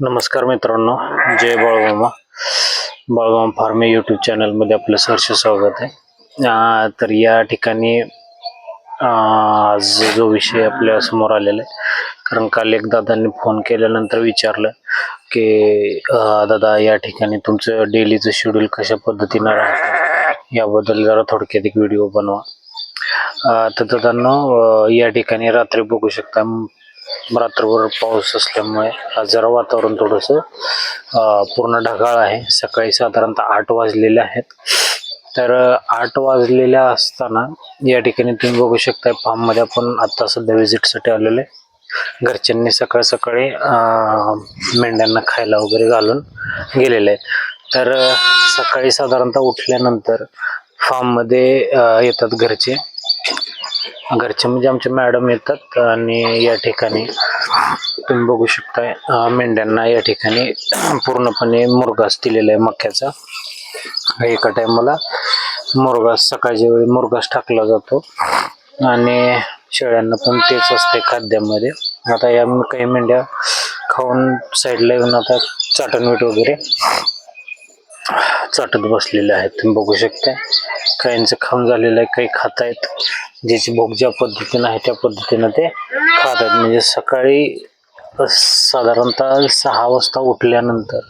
नमस्कार मित्रांनो जय बाळगामा बाळगाम form YouTube चॅनलमध्ये आपलं सहर्ष स्वागत आहे. तर या ठिकाणी आज जो विषय आपल्यासमोर आलेला आहे कारण काल एक दादांनी फोन केल्यानंतर विचारलं की दादा या ठिकाणी तुमचं डेलीचं शेड्यूल कशा पद्धतीनं राहतं? याबद्दल जरा थोडक्यात एक व्हिडिओ बनवा. तर दादांनो या ठिकाणी रात्री बघू शकता रात्रभर पाऊस असल्यामुळे आज जरा वातावरण थोडंसं पूर्ण ढगाळ आहे. सकाळी साधारणतः आठ वाजलेले आहेत. तर आठ वाजलेल्या असताना या ठिकाणी तुम्ही बघू शकता फार्ममध्ये आपण आता सध्या व्हिजिटसाठी आलेलो आहे. घरच्यांनी सकाळ सकाळी मेंढ्यांना खायला वगैरे घालून गेलेले आहेत. तर सकाळी साधारणतः उठल्यानंतर फार्ममध्ये येतात घरचे. घरचे म्हणजे आमचे मॅडम येतात आणि या ठिकाणी तुम्ही बघू शकताय मेंढ्यांना या ठिकाणी पूर्णपणे मुरगास दिलेला आहे मक्याचा. एका टायमाला मुरगास सकाळच्या वेळी मुरगास टाकला जातो आणि शेळ्यांना पण तेच असते खाद्यामध्ये. आता या काही मेंढ्या खाऊन साईडला येऊन आता चाटणवीट वगैरे चाटत बसलेले आहेत. तुम्ही बघू शकता काहींचं खाऊन झालेलं आहे काही खात आहेत. ज्याची भोग ज्या पद्धतीनं आहे त्या पद्धतीनं ते खात आहेत. म्हणजे सकाळी साधारणतः सहा वाजता उठल्यानंतर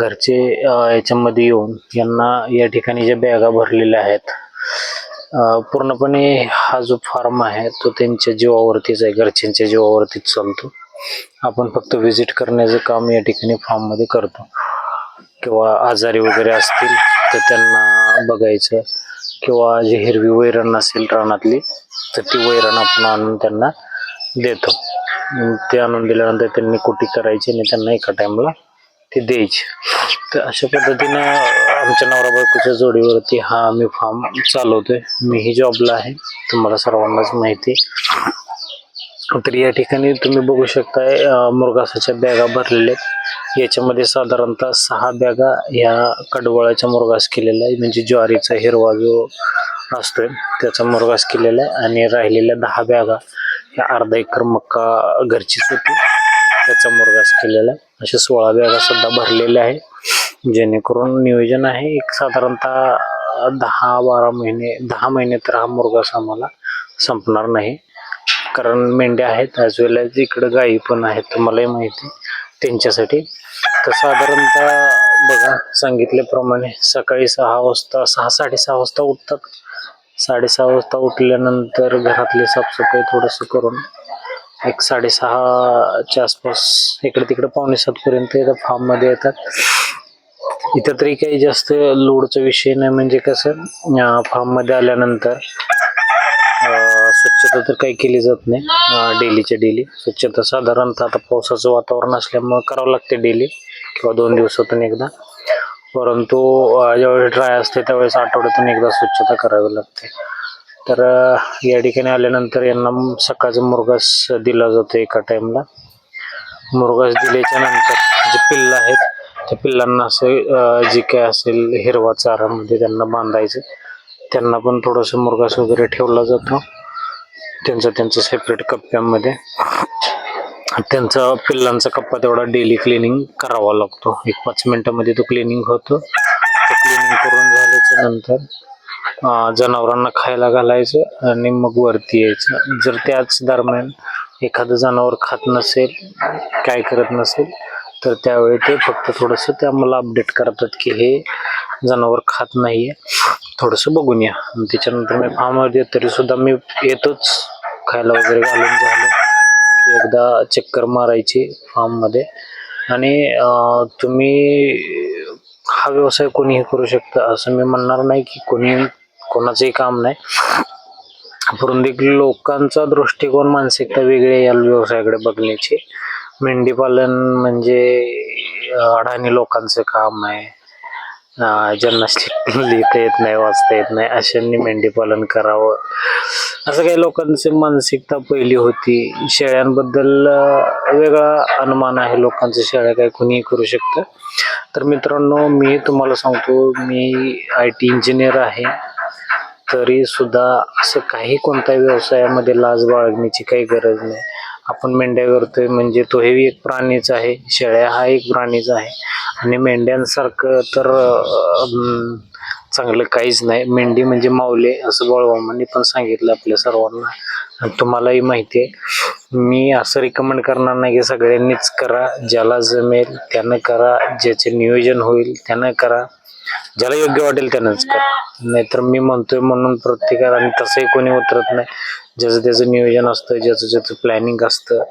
घरचे याच्यामध्ये येऊन यांना या ठिकाणी ज्या बॅगा भरलेल्या आहेत पूर्णपणे हा जो फार्म आहे तो त्यांच्या जीवावरतीच आहे घरच्यांच्या जीवावरतीच चालतो. आपण फक्त व्हिजिट करण्याचं काम या ठिकाणी फार्ममध्ये करतो. किंवा आजारी वगैरे असतील तर त्यांना बघायचं. किंवा जे हिरवी वैरण असेल रानातली तर ती वैरण आपण आणून त्यांना देतो. ते आणून दिल्यानंतर त्यांनी कुटी करायची आणि त्यांना एका टाईमला ते द्यायची. तर अशा पद्धतीनं आमच्या नवरा बायकोच्या जोडीवरती हा आम्ही फार्म चालवतोय. मीही जॉबला आहे. तुम्हाला सर्वांनाच माहिती. तर या ठिकाणी तुम्ही बघू शकताय मुरगासाच्या बॅगा भरलेल्या आहेत. याच्यामध्ये साधारणतः सहा बॅगा ह्या कडवळाच्या मुरघास केलेल्या आहे म्हणजे ज्वारीचा हिरवा जो असतोय त्याचा मुरघास केलेला आहे. आणि राहिलेल्या दहा बॅगा ह्या अर्धा एकर मक्का घरचीच होती त्याचा मुरघास केलेला आहे. अशा सोळा बॅगा सुद्धा भरलेल्या आहे जेणेकरून नियोजन आहे एक साधारणतः दहा बारा महिने दहा महिने तर हा मुरघास आम्हाला संपणार नाही. कारण मेंढ्या आहेत ॲज वेल ॲज इकडं गायी पण आहेत तुम्हालाही माहिती आहे. त्यांच्यासाठी. तर साधारणतः बघा सांगितल्याप्रमाणे सकाळी सहा वाजता सहा साडेसहा वाजता उठतात. साडेसहा वाजता उठल्यानंतर घरातली साफसफाई थोडंसं करून एक साडेसहाच्या आसपास इकडे तिकडे पावणे सातपर्यंत येतात फार्ममध्ये येतात. इथं तरी काही जास्त लोडचा विषय नाही. म्हणजे कसं फार्ममध्ये आल्यानंतर स्वच्छता तर काही केली जात नाही. डेलीच्या डेली. स्वच्छता साधारणतः आता पावसाचं वातावरण असल्यामुळं करावं लागते डेली किंवा दोन दिवसातून एकदा. परंतु ज्यावेळेस ड्राय असते त्यावेळेस आठवड्यातून एकदा स्वच्छता करावी लागते. तर या ठिकाणी आल्यानंतर यांना सकाळचा मुरगास दिला जातो एका टाईमला मुरगास दिल्याच्या नंतर जे पिल्लं आहेत त्या पिल्लांना असं जे काय असेल हिरवा चारामध्ये त्यांना बांधायचं. त्यांना पण थोडंसं मुरगास वगैरे ठेवला जातो. त्यांचं त्यांचं सेपरेट कप्प्यामध्ये. त्यांचा पिल्लांचा कप्पा तेवढा डेली क्लिनिंग करावा लागतो. एक पाच मिनिटामध्ये तो क्लिनिंग होतो. तो क्लिनिंग करून झाल्याच्यानंतर जनावरांना खायला घालायचं आणि मग वरती यायचं. जर त्याच दरम्यान एखादं जनावर खात नसेल काय करत नसेल तर त्यावेळी ते फक्त थोडंसं ते आम्हाला अपडेट करतात की हे जनावर खात नाहीये. थोडंसं बघून या. त्याच्यानंतर मी फार्ममध्ये तरी सुद्धा मी येतोच. खायला वगैरे घालून झालं की एकदा चक्कर मारायची फार्ममध्ये. आणि तुम्ही हा व्यवसाय कोणीही करू शकता असं मी म्हणणार नाही की कोणी कोणाचंही काम नाही. परंतु लोकांचा दृष्टिकोन मानसिकता वेगळी आहे या व्यवसायाकडे बघण्याची. मेंढीपालन म्हणजे अडाणी लोकांचं काम आहे. ज्यांना लिहिता येत नाही वाचता येत नाही अशांनी मेंढीपालन करावं. असं काही लोकांची मानसिकता पहिली होती. शेळ्यांबद्दल वेगळा अनुमान आहे लोकांचं. शेळ्या काय कुणीही करू शकतं. तर मित्रांनो मी तुम्हाला सांगतो मी आय टी इंजिनियर आहे. तरी सुद्धा असं काही कोणत्याही व्यवसायामध्ये लाज बाळगण्याची काही गरज नाही. आपण मेंढ्या करतोय म्हणजे तो हे एक प्राणीच आहे शेळ्या हा एक प्राणीच आहे. आणि मेंढ्यांसारखं तर चांगलं काहीच नाही. मेंढी म्हणजे माऊले असं बळवामांनी पण सांगितलं आपल्या सर्वांना. तुम्हालाही माहिती आहे. मी असं रिकमेंड करणार नाही की सगळ्यांनीच करा. ज्याला जमेल त्यानं करा. ज्याचे नियोजन होईल त्यानं करा. ज्याला योग्य वाटेल त्यानंच कर. नाहीतर मी म्हणतोय म्हणून प्रत्येकाला आणि तसंही कोणी उतरत नाही. ज्याचं त्याचं नियोजन असतं ज्याचं ज्याचं प्लॅनिंग असतं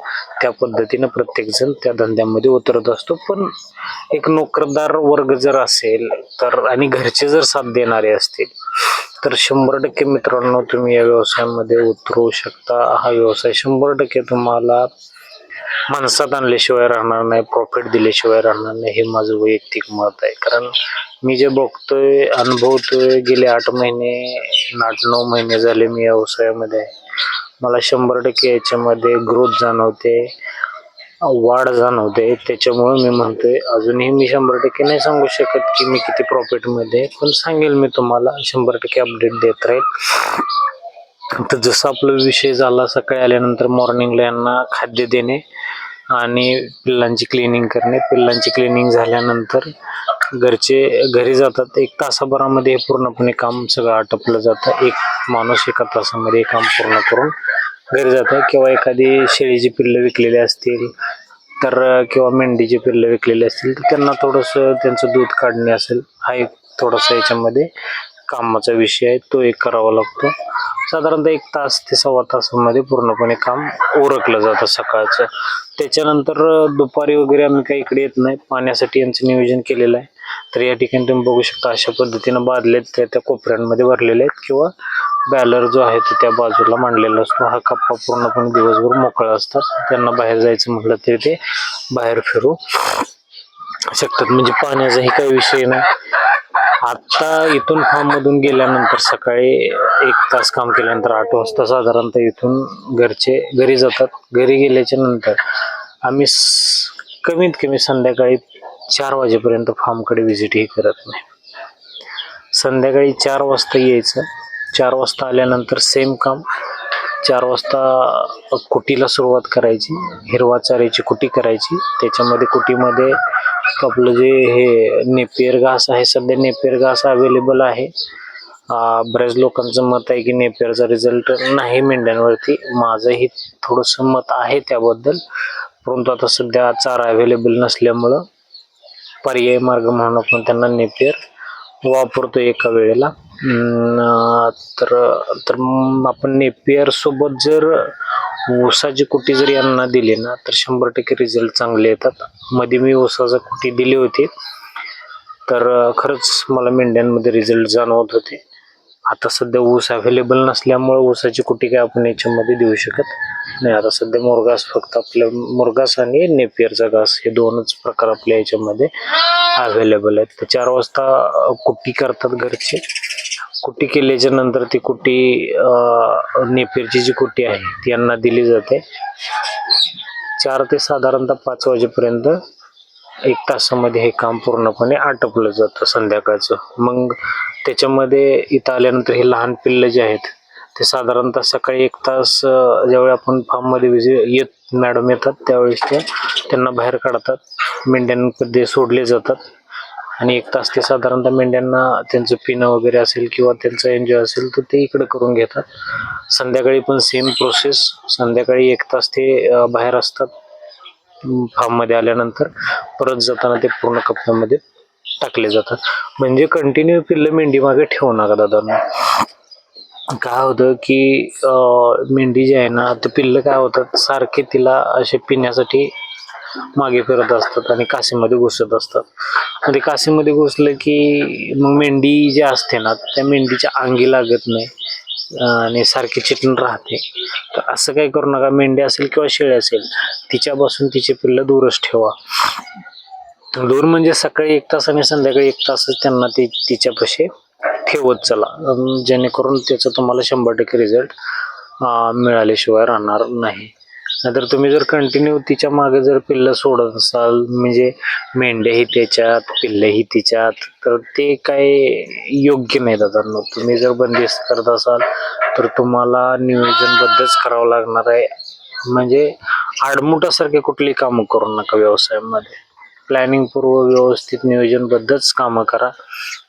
त्या पद्धतीनं प्रत्येकजण त्या धंद्यामध्ये उतरत असतो. पण एक नोकरदार वर्ग जर असेल तर आणि घरचे जर साथ देणारे असतील तर शंभर टक्के मित्रांनो तुम्ही या व्यवसायामध्ये उतरू शकता. हा व्यवसाय शंभर टक्के तुम्हाला माणसात आणल्याशिवाय राहणार नाही प्रॉफिट दिल्याशिवाय राहणार नाही हे माझं वैयक्तिक मत आहे. कारण मी जे बघतोय अनुभवतोय गेले आठ महिने आठ नऊ महिने झाले मी व्यवसायामध्ये. मला शंभर टक्के याच्यामध्ये ग्रोथ जाणवते वाढ जाणवते. त्याच्यामुळे मी म्हणतोय अजूनही मी शंभर टक्के नाही सांगू शकत की मी किती प्रॉफिटमध्ये पण सांगेल मी तुम्हाला शंभर टक्के अपडेट देत राहील. तर जसं आपला विषय झाला सकाळी आल्यानंतर मॉर्निंगला यांना खाद्य देणे आणि पिल्लांची क्लिनिंग करणे. पिल्लांची क्लिनिंग झाल्यानंतर घरचे घरी जातात एक तासाभरामध्ये हे पूर्णपणे काम सगळं आटपलं जातं. एक माणूस एका तासामध्ये काम पूर्ण करून घरी जातं. किंवा एखादी शेळीची पिल्लं विकलेली असतील तर किंवा मेंढीची पिल्लं विकलेली असतील तर त्यांना थोडंसं त्यांचं दूध काढणे असेल. हा एक थोडासा याच्यामध्ये कामाचा विषय आहे. तो एक करावा लागतो. साधारणतः एक तास ते सव्वा तासामध्ये पूर्णपणे काम ओरखलं जातं सकाळचं. त्याच्यानंतर दुपारी वगैरे आम्ही काही इकडे येत नाही. पाण्यासाठी यांचं नियोजन केलेलं आहे. तर या ठिकाणी तुम्ही बघू शकता अशा पद्धतीनं बादलेत त्या त्या कोपऱ्यांमध्ये भरलेले आहेत किंवा बॅलर जो आहे तो त्या बाजूला मांडलेला असतो. हा कप्पा पूर्णपणे दिवसभर मोकळा असतात. त्यांना बाहेर जायचं म्हटलं तरी ते बाहेर फिरू शकतात. म्हणजे पाण्याचाही काही विषय नाही. आत्ता इथून फार्म मधून गेल्यानंतर सकाळी एक तास काम केल्यानंतर आठ वाजता साधारणतः इथून घरचे घरी जातात. घरी गेल्याच्यानंतर आम्ही स- कमीत कमी संध्याकाळी चार वाजेपर्यंत फार्मकडे व्हिजिटही करत नाही. संध्याकाळी चार वाजता यायचं. चार वाजता आल्यानंतर सेम काम. चार वाजता कुटीला सुरुवात करायची. हिरवा चाऱ्याची कुटी करायची. त्याच्यामध्ये कुटीमध्ये आपलं जे हे नेपियर घास आहे सध्या नेपियर घास अवेलेबल आहे. बऱ्याच लोकांचं मत आहे की नेपियरचा रिझल्ट नाही मेंढ्यांवरती. माझंही थोडंसं मत आहे त्याबद्दल. परंतु आता सध्या चारा अवेलेबल नसल्यामुळं पर्याय मार्ग म्हणून आपण त्यांना नेपियर वापरतो एका वेळेला. तर तर आपण नेपियर सोबत जर ऊसाची कुटी जर यांना दिली ना तर शंभर टक्के रिझल्ट चांगले येतात. मध्ये मी ऊसाचा कुटी दिली होती. तर खरंच मला मेंढ्यांमध्ये रिझल्ट जाणवत होते. आता सध्या ऊस अवेलेबल नसल्यामुळे ऊसाची कुटी काय आपण याच्यामध्ये देऊ शकत नाही. आता सध्या मुरगास फक्त आपल्या मुरगास आणि नेपियरचा घास हे दोनच प्रकार आपल्या याच्यामध्ये अवेलेबल आहेत. तर चार वाजता कुट्टी करतात घरचे. कुट्टी केल्याच्यानंतर ती कुट्टी अं, जी कुट्टी आहे ती यांना दिली जाते. चार ते साधारणतः पाच वाजेपर्यंत एक तासामध्ये हे काम पूर्णपणे आटपलं जातं संध्याकाळचं. मग त्याच्यामध्ये इथं आल्यानंतर हे लहान पिल्लं जे आहेत ते साधारणतः सकाळी एक तास ज्यावेळी आपण फार्ममध्ये विजिट येत मॅडम येतात त्यावेळेस ते त्यांना बाहेर काढतात मेंढ्यांमध्ये सोडले जातात. आणि एक तास ते साधारणतः मेंढ्यांना त्यांचं पिणं वगैरे असेल किंवा त्यांचं एन्जॉय असेल तर ते इकडं करून घेतात. संध्याकाळी पण सेम प्रोसेस संध्याकाळी एक तास ते बाहेर असतात. फार्ममध्ये आल्यानंतर परत जाताना ते पूर्ण कप्प्यामध्ये टाकले जातात. म्हणजे कंटिन्यू पिल्लं मेंढी मागे ठेवू नका दादांना. काय होतं की मेंढी जी आहे ना ते पिल्लं काय होतात सारखे तिला असे पिण्यासाठी मागे फिरत असतात आणि काशीमध्ये घुसत असतात. आणि काशीमध्ये घुसलं की मग मेंढी जी असते ना त्या मेंढीच्या अंगी लागत नाही. आणि सारखी चिटून राहते. तर असं काही करू नका. मेंढी असेल किंवा शेळी असेल तिच्यापासून तिचे पिल्लं दूरच ठेवा. दूर म्हणजे सकाळी एक तास आणि संध्याकाळी एक तासच त्यांना ती तिच्यापाशी ठेवत चला. जेणेकरून त्याचा तुम्हाला शंभर टक्के रिझल्ट मिळाल्याशिवाय राहणार नाही. नाहीतर तुम्ही जर कंटिन्यू तिच्यामागे जर पिल्लं सोडत असाल म्हणजे मेंढ्याही त्याच्यात पिल्लंही तिच्यात तर ते काय योग्य नाही दादांना तुम्ही जर बंदिस्त करत असाल तर तुम्हाला नियोजनबद्धच करावं लागणार आहे. म्हणजे आडमुटासारखे कुठली कामं करू नका व्यवसायामध्ये. प्लॅनिंग पूर्व व्यवस्थित नियोजनबद्धच कामं करा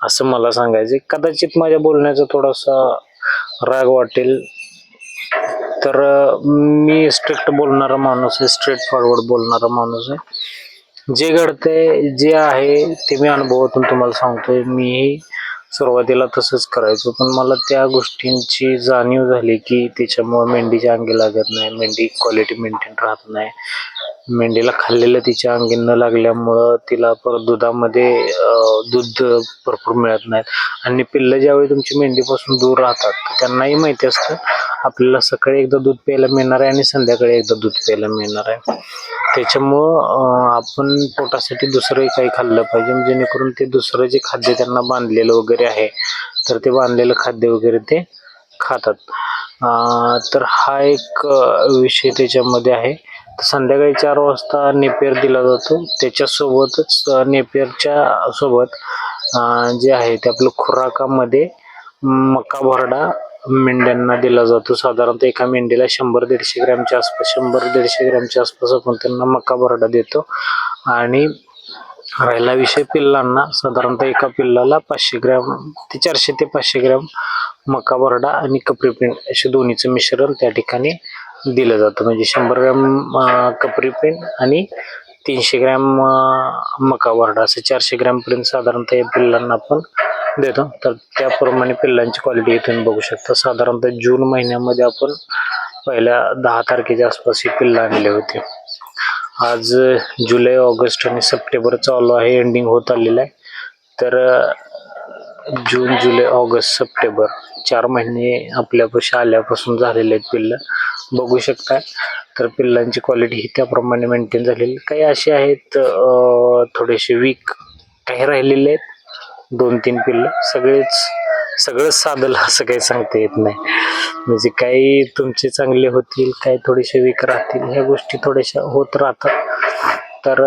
असं मला सांगायचं कदाचित माझ्या बोलण्याचा थोडासा राग वाटेल तर मी स्ट्रिक्ट बोलणारा माणूस आहे स्ट्रेट फॉरवर्ड बोलणारा माणूस आहे. जे घडतंय जे आहे ते मी अनुभवातून तुम्हाला सांगतोय. मी सुरुवातीला तसंच करायचो पण मला त्या गोष्टींची जाणीव झाली की त्याच्यामुळे मेंढीच्या अंगी लागत नाही मेंढी क्वालिटी मेंटेन राहत नाही. मेंढीला खाल्लेलं तिच्या अंगी न लागल्यामुळं तिला परत दुधामध्ये दूध भरपूर मिळत नाहीत. आणि पिल्लं ज्यावेळी तुमची मेंढीपासून दूर राहतात तर त्यांनाही माहिती असतं आपल्याला सकाळी एकदा दूध प्यायला मिळणार आहे आणि संध्याकाळी एकदा दूध प्यायला मिळणार आहे. त्याच्यामुळं आपण पोटासाठी दुसरंही काही खाल्लं पाहिजे जेणेकरून ते दुसरं जे खाद्य त्यांना बांधलेलं वगैरे आहे तर ते बांधलेलं खाद्य वगैरे ते खातात. तर हा एक विषय त्याच्यामध्ये आहे. संध्याकाळी चार वाजता नेपियर दिला जातो. त्याच्यासोबतच नेपियरच्या सोबत जे आहे ते आपलं खुराकामध्ये मका भरडा मेंढ्यांना दिला जातो. साधारणतः एका मेंढीला शंभर दीडशे ग्रॅमच्या आसपास शंभर दीडशे ग्रॅमच्या आसपास आपण त्यांना मका भरडा देतो. आणि राहिला विषय पिल्लांना साधारणतः एका पिल्लाला पाचशे ग्रॅम ते चारशे ते पाचशे ग्रॅम मका भरडा आणि कपरी पेंट असे दोन्हीचं मिश्रण त्या ठिकाणी दिलं जातं. म्हणजे शंभर ग्रॅम कपरी पेंट आणि तीनशे ग्रॅम मका भरडा असं चारशे ग्रॅमपर्यंत साधारणतः या पिल्लांना आपण देतो. तर त्याप्रमाणे पिल्लांची क्वालिटी इथून बघू शकता. साधारणतः जून महिन्यामध्ये आपण पहिल्या दहा तारखेच्या आसपास ही पिल्लं आणले होते. आज जुलै ऑगस्ट आणि सप्टेंबर चालू आहे. एंडिंग होत आलेलं आहे. तर जून जुलै ऑगस्ट सप्टेंबर चार महिने आपल्यापाशी आल्यापासून झालेले आहेत पिल्लं. बघू शकता. तर पिल्लांची क्वालिटी ही त्याप्रमाणे मेंटेन झालेली काही असे आहेत थोडेसे वीक काही राहिलेले आहेत. दोन तीन पिल्लं. सगळेच सगळंच साधलं असं काही सांगता येत नाही. म्हणजे काही तुमचे चांगले होतील काही थोडेसे वीक राहतील. ह्या गोष्टी थोड्याशा होत राहतात. तर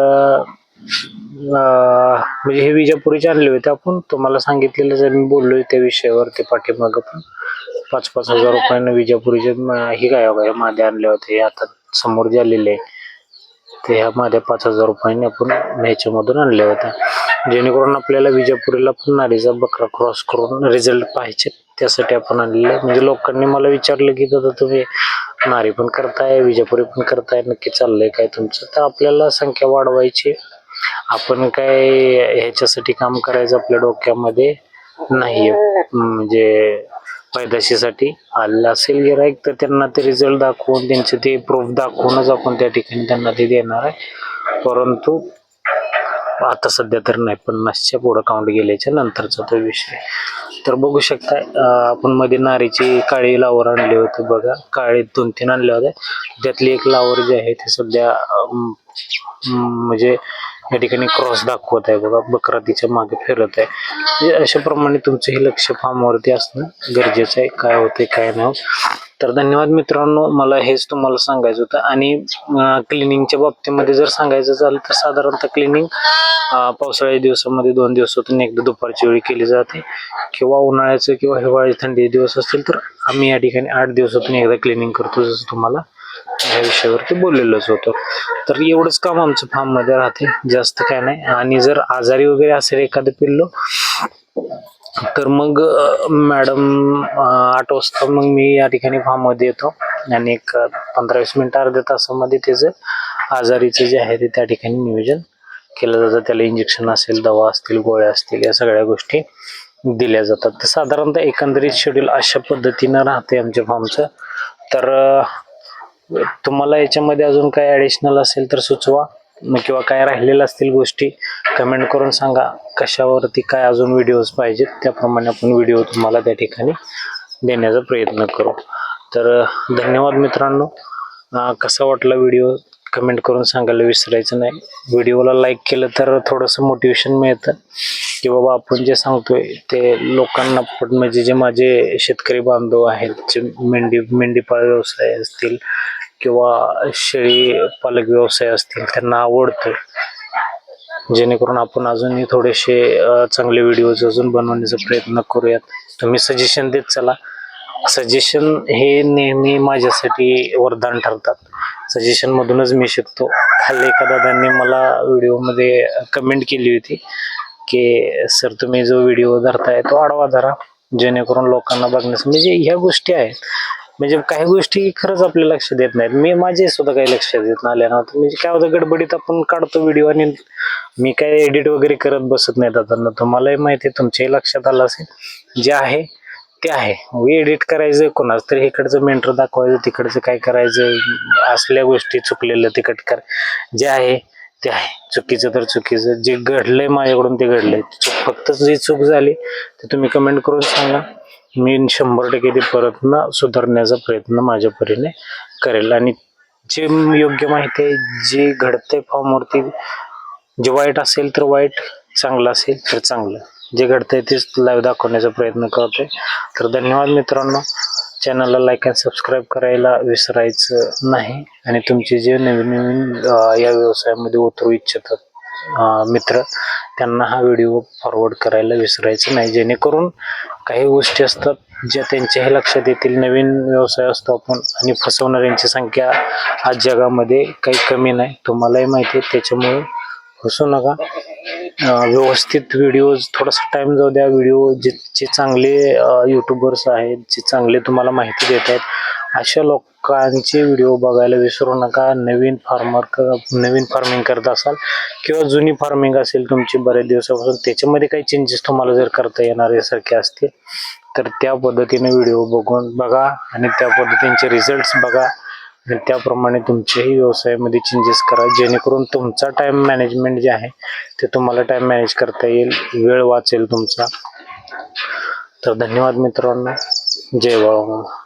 म्हणजे हे विजापुरीचे आणले होते आपण. तुम्हाला सांगितलेलं जर मी बोललोय त्या विषयावरती पाठीमागं पण. पाच पाच हजार रुपयानं विजापुरीचे हे काय हो, काय मादे आणले होते. हे आता समोर जे आलेले आहे ते ह्या माद्या पाच हजार रुपयाने आपण ह्याच्यामधून आणल्या होत्या जेणेकरून आपल्याला विजापुरीला पण नारीचा बकरा क्रॉस करून रिझल्ट पाहिजे. त्यासाठी आपण आणलेलं आहे. म्हणजे लोकांनी मला विचारलं की दादा तुम्ही नारी पण करताय विजापुरी पण करताय नक्की चाललंय काय तुमचं? तर आपल्याला संख्या वाढवायची आपण काय ह्याच्यासाठी काम करायचं आपल्या डोक्यामध्ये नाहीये. म्हणजे पैदाशीसाठी. आलेलं असेल गिराईक तर त्यांना ते रिझल्ट दाखवून त्यांचे ते प्रूफ दाखवूनच आपण त्या ठिकाणी त्यांना ते देणार आहे. परंतु आता सध्या तर नाही पन्नासच्या पुढं काउंट गेल्याच्या नंतरचा तो विषय. तर बघू शकता आपण मध्ये नारीची काळी लावर आणली होती बघा. काळी दोन तीन आणल्या होत्या. त्यातली एक लावर जी आहे ती सध्या म्हणजे या ठिकाणी क्रॉस दाखवत आहे बघा. बकरा तिच्यामागे फिरत आहे. म्हणजे अशा प्रमाणे तुमचं हे लक्ष फार्मवरती असणं गरजेचं आहे. काय होते काय नाही तर धन्यवाद मित्रांनो. मला हेच तुम्हाला सांगायचं होतं. आणि क्लिनिंगच्या बाबतीमध्ये जर सांगायचं झालं तर साधारणतः क्लिनिंग पावसाळ्याच्या दिवसामध्ये दोन दिवसातून एकदा दुपारची वेळी केली जाते. किंवा उन्हाळ्याचं किंवा हिवाळी थंडी दिवस असतील तर आम्ही या ठिकाणी आठ दिवसातून एकदा क्लिनिंग करतो जसं तुम्हाला या विषयावरती बोललेलंच होतं. तर एवढंच काम आमचं फार्ममध्ये राहते. जास्त काय नाही. आणि जर आजारी वगैरे असेल एखादं पिल्लो तर मग मॅडम आठ वाजता मग मी या ठिकाणी फार्ममध्ये येतो. आणि एक पंधरा वीस मिनिटं अर्ध्या तासामध्ये त्याचं आजारीचं जे आहे ते त्या ठिकाणी नियोजन केलं जातं. त्याला इंजेक्शन असेल दवा असतील गोळ्या असतील या सगळ्या गोष्टी दिल्या जातात. तर साधारणतः एकंदरीत शेड्यूल अशा पद्धतीनं राहते आमच्या फार्मचं तर तुम्हाला याच्यामध्ये अजून काय ॲडिशनल असेल तर सुचवा. किंवा काय राहिलेल्या असतील गोष्टी कमेंट करून सांगा. कशावरती काय अजून व्हिडिओज पाहिजेत त्याप्रमाणे आपण व्हिडिओ तुम्हाला त्या ठिकाणी देण्याचा प्रयत्न करू. तर धन्यवाद मित्रांनो. कसा वाटला व्हिडिओ कमेंट करून सांगायला विसरायचं नाही. व्हिडिओला लाईक केलं तर थोडंसं मोटिवेशन मिळतं. की बाबा आपण जे सांगतोय ते लोकांना पण म्हणजे जे माझे शेतकरी बांधव आहेत जे मेंढी मेंढीपाळ व्यवसाय असतील किंवा शेळी पालक व्यवसाय असतील त्यांना आवडतोय जेणेकरून आपण अजूनही थोडेसे चांगले व्हिडिओज अजून बनवण्याचा प्रयत्न करूयात. तुम्ही सजेशन देत चला. सजेशन हे नेहमी माझ्यासाठी वरदान ठरतात. सजेशनमधूनच मी शिकतो. खाली एका दादांनी मला व्हिडिओमध्ये कमेंट केली होती की सर तुम्ही जो व्हिडिओ धरताय तो आडवा धरा. जेणेकरून लोकांना बघण्यास म्हणजे ह्या गोष्टी आहेत. म्हणजे काही गोष्टी खरंच आपल्या लक्ष देत नाहीत. मी माझे सुद्धा काही लक्षात देत नाही आल्या नव्हतं म्हणजे काय होतं गडबडीत आपण काढतो व्हिडिओ आणि मी काय एडिट वगैरे करत बसत नाही दादांना तुम्हालाही माहिती आहे तुमच्याही लक्षात आलं असेल. जे आहे ते आहे. एडिट करायचं कोणाच तरी इकडचं मेंटर दाखवायचं तिकडचं काय करायचं असल्या गोष्टी चुकलेलं तिकट कर. जे आहे ते आहे. चुकीचं तर चुकीचं. जे घडलंय माझ्याकडून ते घडलंय. चूक फक्त जी चूक झाली ते तुम्ही कमेंट करून सांगा. मी शंभर टक्के ते परत ना सुधारण्याचा प्रयत्न माझ्या परीने करेल. आणि जे योग्य माहिती आहे जे घडतंय फॉर्मवरती जे वाईट असेल तर वाईट चांगलं असेल तर चांगलं. जे घडतंय तेच लाईव्ह दाखवण्याचा प्रयत्न करतोय. तर धन्यवाद मित्रांनो. चॅनलला लाईक अँड सबस्क्राईब करायला विसरायचं नाही. आणि तुमचे जे नवीन नवीन या व्यवसायामध्ये उतरू इच्छितात मित्र त्यांना हा व्हिडिओ फॉरवर्ड करायला विसरायचं नाही. जेणेकरून काही गोष्टी असतात ज्या त्यांच्याही लक्षात येतील. नवीन व्यवसाय असतो आपण आणि फसवणाऱ्यांची संख्या आज जगामध्ये काही कमी नाही. तुम्हालाही माहिती आहे त्याच्यामुळे फसू नका. व्यवस्थित व्हिडिओज थोडासा टाईम जाऊ द्या. व्हिडिओ जे जे चांगले यूट्यूबर्स आहेत जे चांगले तुम्हाला माहिती देत आहेत अशा लोकांचे व्हिडिओ बघायला विसरू नका. नवीन फार्मर नवीन फार्मिंग करत असाल किंवा जुनी फार्मिंग असेल तुमची बऱ्याच दिवसापासून त्याच्यामध्ये काही चेंजेस तुम्हाला जर करता येणार यासारखे असतील तर त्या पद्धतीने व्हिडिओ बघून बघा आणि त्या पद्धतीचे रिझल्ट्स बघा. आणि त्याप्रमाणे तुमच्याही व्यवसायामध्ये चेंजेस करा. जेणेकरून तुमचा टाईम मॅनेजमेंट जे आहे ते तुम्हाला टाईम मॅनेज करता येईल. वेळ वाचेल तुमचा. तर धन्यवाद मित्रांनो. जय बाळा